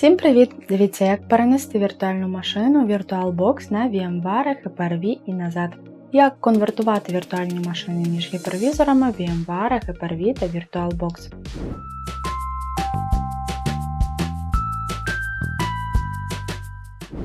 Всім привіт! Дивіться, як перенести віртуальну машину VirtualBox на VMware, Hyper-V і назад. Як конвертувати віртуальні машини між гіпервізорами VMware, Hyper-V та VirtualBox.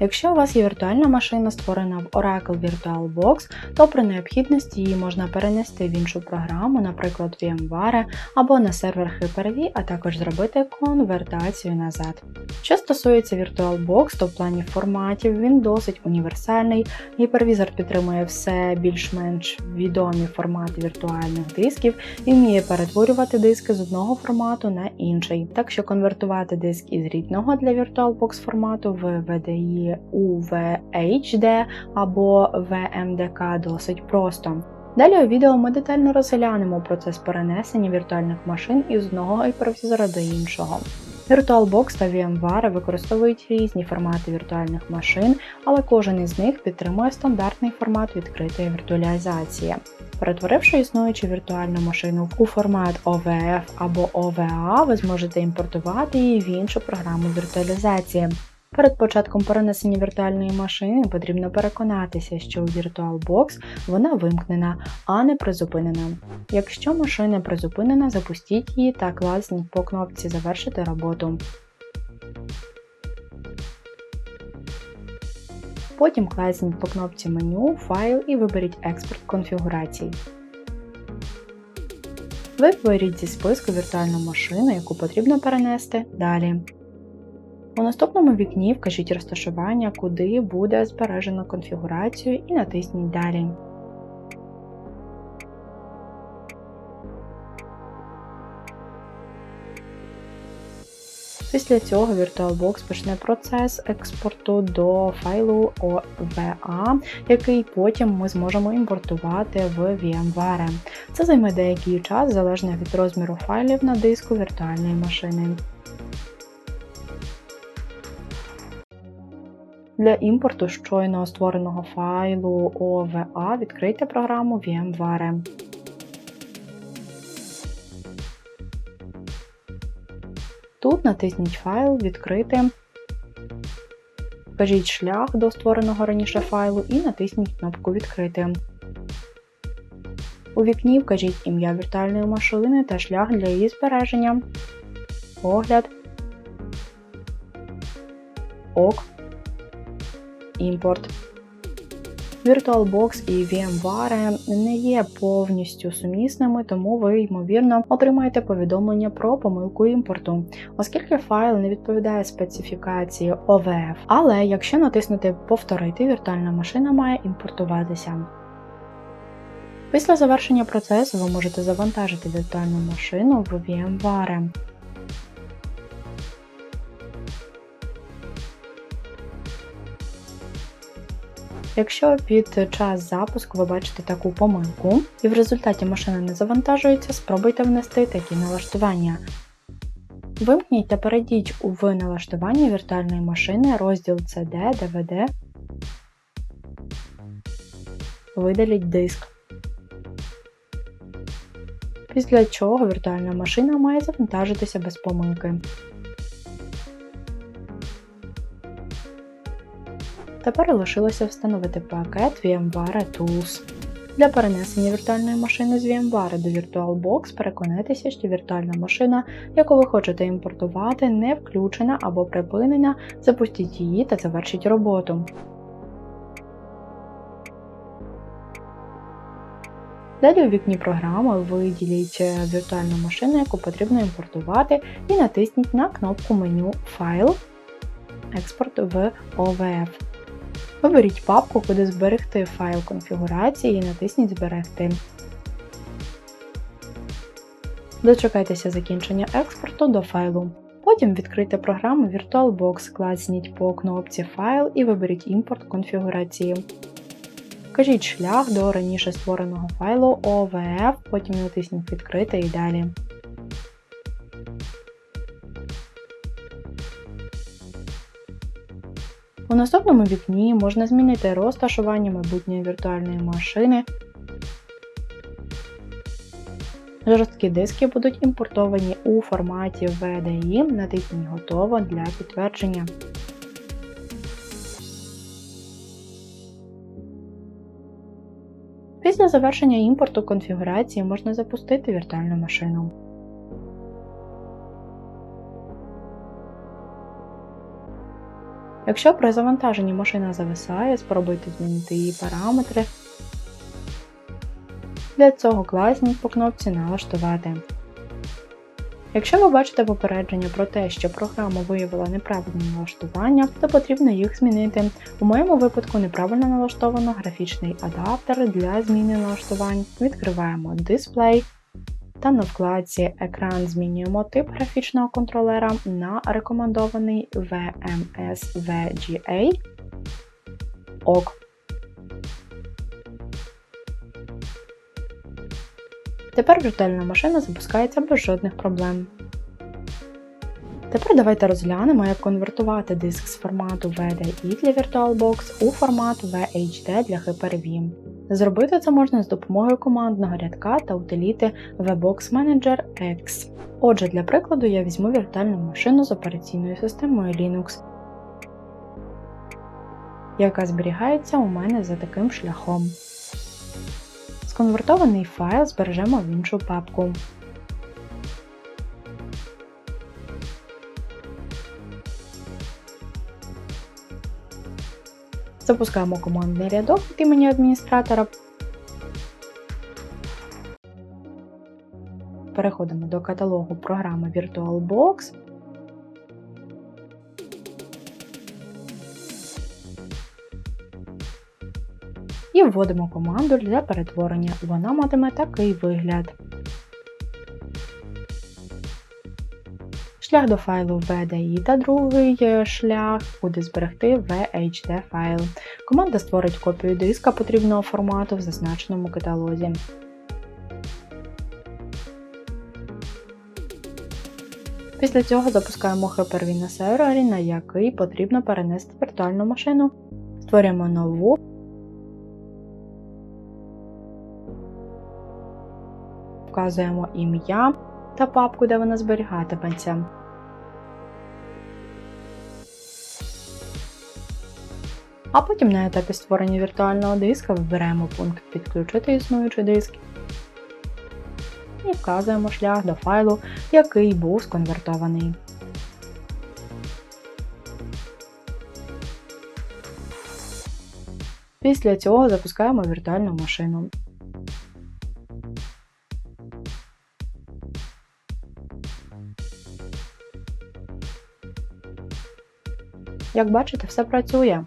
Якщо у вас є віртуальна машина, створена в Oracle VirtualBox, то при необхідності її можна перенести в іншу програму, наприклад VMware або на сервер Hyper-V, а також зробити конвертацію назад. Що стосується VirtualBox, то в плані форматів він досить універсальний. Гіпервізор підтримує все більш-менш відомі формати віртуальних дисків і вміє перетворювати диски з одного формату на інший. Так що конвертувати диск із рідного для VirtualBox формату в VDI UVHD або VMDK досить просто. Далі у відео ми детально розглянемо процес перенесення віртуальних машин із одного гіпервізора до іншого. VirtualBox та VMware використовують різні формати віртуальних машин, але кожен із них підтримує стандартний формат відкритої віртуалізації. Перетворивши існуючу віртуальну машину у формат OVF або OVA, ви зможете імпортувати її в іншу програму віртуалізації. Перед початком перенесення віртуальної машини потрібно переконатися, що у VirtualBox вона вимкнена, а не призупинена. Якщо машина призупинена, запустіть її та класніть по кнопці Завершити роботу. Потім класніть по кнопці меню Файл і виберіть Експорт конфігурацій. Виберіть зі списку віртуальну машину, яку потрібно перенести далі. У наступному вікні вкажіть розташування, куди буде збережено конфігурацію і натисніть Далі. Після цього VirtualBox почне процес експорту до файлу OVA, який потім ми зможемо імпортувати в VMware. Це займе деякий час залежно від розміру файлів на диску віртуальної машини. Для імпорту щойно створеного файлу OVA відкрийте програму VMware. Тут натисніть файл Відкрити, вкажіть шлях до створеного раніше файлу і натисніть кнопку Відкрити. У вікні вкажіть ім'я віртуальної машини та шлях для її збереження, огляд, ок імпорт. VirtualBox і VMware не є повністю сумісними, тому ви, ймовірно, отримаєте повідомлення про помилку імпорту, оскільки файл не відповідає специфікації OVF. Але якщо натиснути Повторити, віртуальна машина має імпортуватися. Після завершення процесу ви можете завантажити віртуальну машину в VMware. Якщо під час запуску ви бачите таку помилку, і в результаті машина не завантажується, спробуйте внести такі налаштування. Вимкніть та перейдіть у налаштування віртуальної машини розділ CD, DVD, видаліть диск. Після чого віртуальна машина має завантажитися без помилки. Тепер лишилося встановити пакет VMware Tools. Для перенесення віртуальної машини з VMware до VirtualBox переконайтеся, що віртуальна машина, яку ви хочете імпортувати, не включена або припинена, запустіть її та завершіть роботу. Далі у вікні програми виділіть віртуальну машину, яку потрібно імпортувати, і натисніть на кнопку меню Файл, Експорт в OVF. Виберіть папку, куди зберегти файл конфігурації і натисніть Зберегти. Дочекайтеся закінчення експорту до файлу. Потім відкрийте програму VirtualBox, класніть по кнопці Файл і виберіть імпорт конфігурації. Вкажіть шлях до раніше створеного файлу OVF, потім натисніть Відкрити і далі. У наступному вікні можна змінити розташування майбутньої віртуальної машини. Жорсткі диски будуть імпортовані у форматі VDI, натисніть Готово для підтвердження. Після завершення імпорту конфігурації можна запустити віртуальну машину. Якщо при завантаженні машина зависає, спробуйте змінити її параметри. Для цього класніть по кнопці Налаштувати. Якщо ви бачите попередження про те, що програма виявила неправильне налаштування, то потрібно їх змінити. У моєму випадку неправильно налаштовано графічний адаптер для зміни налаштувань. Відкриваємо Display та на вкладці Екран змінюємо тип графічного контролера на рекомендований VMS VGA ОК. Тепер віртуальна машина запускається без жодних проблем. Тепер давайте розглянемо, як конвертувати диск з формату VDI для VirtualBox у формат VHD для Hyper-V. Зробити це можна з допомогою командного рядка та утиліти VBox Manager X. Отже, для прикладу я візьму віртуальну машину з операційною системою Linux, яка зберігається у мене за таким шляхом. Сконвертований файл збережемо в іншу папку. Запускаємо командний рядок від імені адміністратора. Переходимо до каталогу програми VirtualBox. І вводимо команду для перетворення. Вона матиме такий вигляд. Шлях до файлу VDI та другий шлях буде зберегти VHD файл. Команда створить копію диска потрібного формату в зазначеному каталозі. Після цього запускаємо Hyper-V на сервері, на який потрібно перенести віртуальну машину. Створюємо нову. Вказуємо ім'я та папку, де вона зберігатиметься. А потім на етапі створення віртуального диска виберемо пункт Підключити існуючий диск і вказуємо шлях до файлу, який був сконвертований. Після цього запускаємо віртуальну машину. Як бачите, все працює.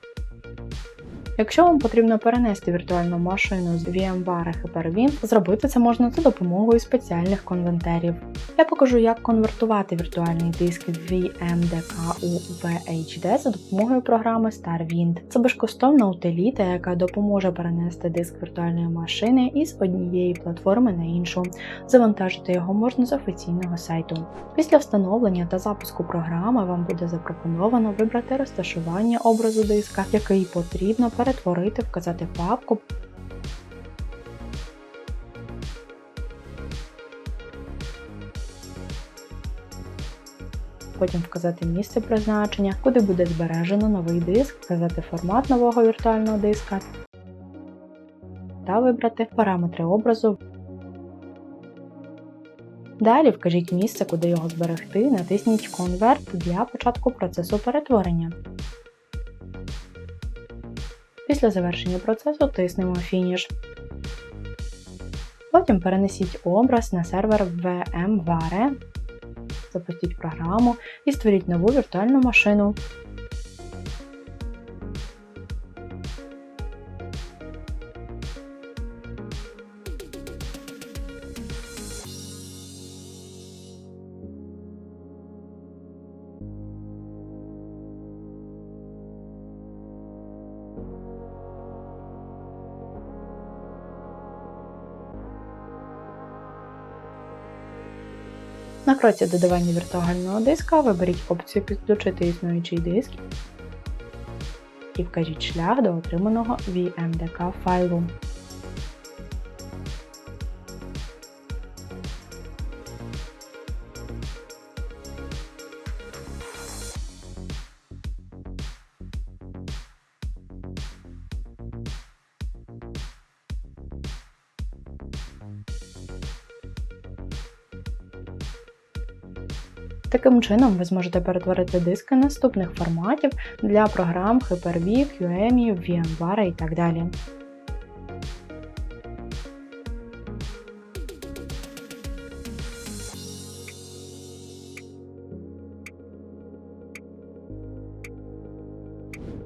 Якщо вам потрібно перенести віртуальну машину з VMware Hyper-V, зробити це можна за допомогою спеціальних конвентерів. Я покажу, як конвертувати віртуальний диск VMDK у VHD за допомогою програми StarWind. Це безкоштовна утиліта, яка допоможе перенести диск віртуальної машини із однієї платформи на іншу. Завантажити його можна з офіційного сайту. Після встановлення та запуску програми вам буде запропоновано вибрати розташування образу диска, який потрібно перетворити, вказати папку. Потім вказати місце призначення, куди буде збережено новий диск, вказати формат нового віртуального диска та вибрати параметри образу. Далі вкажіть місце, куди його зберегти, натисніть Convert для початку процесу перетворення. Після завершення процесу тиснемо Фініш. Потім перенесіть образ на сервер VMware, запустіть програму і створіть нову віртуальну машину. На кроці додавання віртуального диска виберіть опцію Підключити існуючий диск і вкажіть шлях до отриманого VMDK файлу. Таким чином, ви зможете перетворити диски наступних форматів для програм Hyper-V, QEMU, VMware і так далі.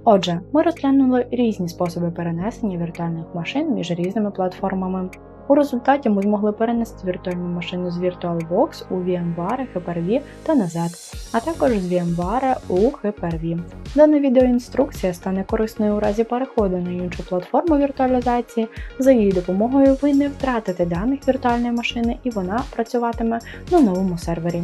Отже, ми розглянули різні способи перенесення віртуальних машин між різними платформами. У результаті ми змогли перенести віртуальну машину з VirtualBox у VMware, Hyper-V та назад, а також з VMware у Hyper-V. Дана відеоінструкція стане корисною у разі переходу на іншу платформу віртуалізації. За її допомогою ви не втратите даних віртуальної машини і вона працюватиме на новому сервері.